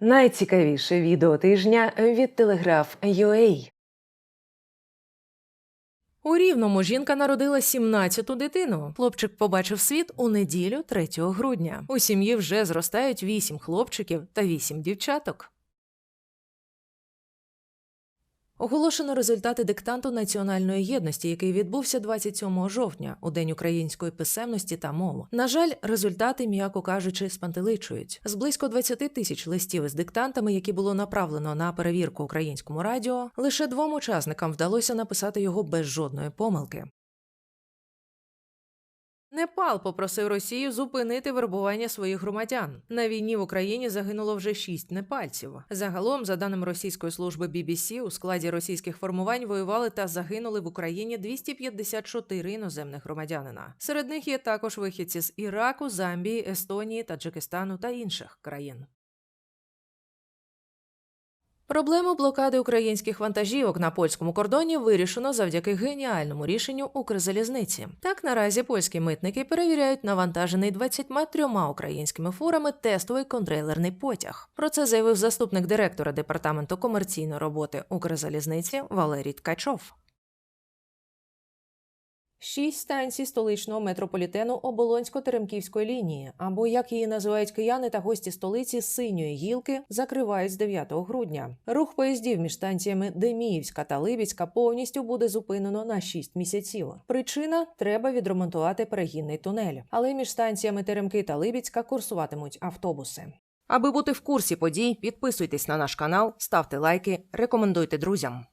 Найцікавіше відео тижня від Телеграф UA. У Рівному жінка народила 17-ту дитину. Хлопчик побачив світ у неділю 3 грудня. У сім'ї вже зростають 8 хлопчиків та 8 дівчаток. Оголошено результати диктанту національної єдності, який відбувся 27 жовтня, у день української писемності та мови. На жаль, результати, м'яко кажучи, спантеличують. З близько 20 тисяч листів із диктантами, які було направлено на перевірку українському радіо, лише двом учасникам вдалося написати його без жодної помилки. Непал попросив Росію зупинити вербування своїх громадян. На війні в Україні загинуло вже шість непальців. Загалом, за даними російської служби BBC, у складі російських формувань воювали та загинули в Україні 254 іноземних громадянина. Серед них є також вихідці з Іраку, Замбії, Естонії, Таджикистану та інших країн. Проблему блокади українських вантажівок на польському кордоні вирішено завдяки геніальному рішенню Укрзалізниці. Так наразі польські митники перевіряють навантажений 23 українськими фурами тестовий контрейлерний потяг. Про це заявив заступник директора департаменту комерційної роботи Укрзалізниці Валерій Ткачов. Шість станцій столичного метрополітену Оболонсько-Теремківської лінії, або як її називають кияни та гості столиці синьої гілки, закривають з 9 грудня. Рух поїздів між станціями Деміївська та Либідська повністю буде зупинено на 6 місяців. Причина треба відремонтувати перегінний тунель, але між станціями Теремки та Либідська курсуватимуть автобуси. Аби бути в курсі подій, підписуйтесь на наш канал, ставте лайки, рекомендуйте друзям.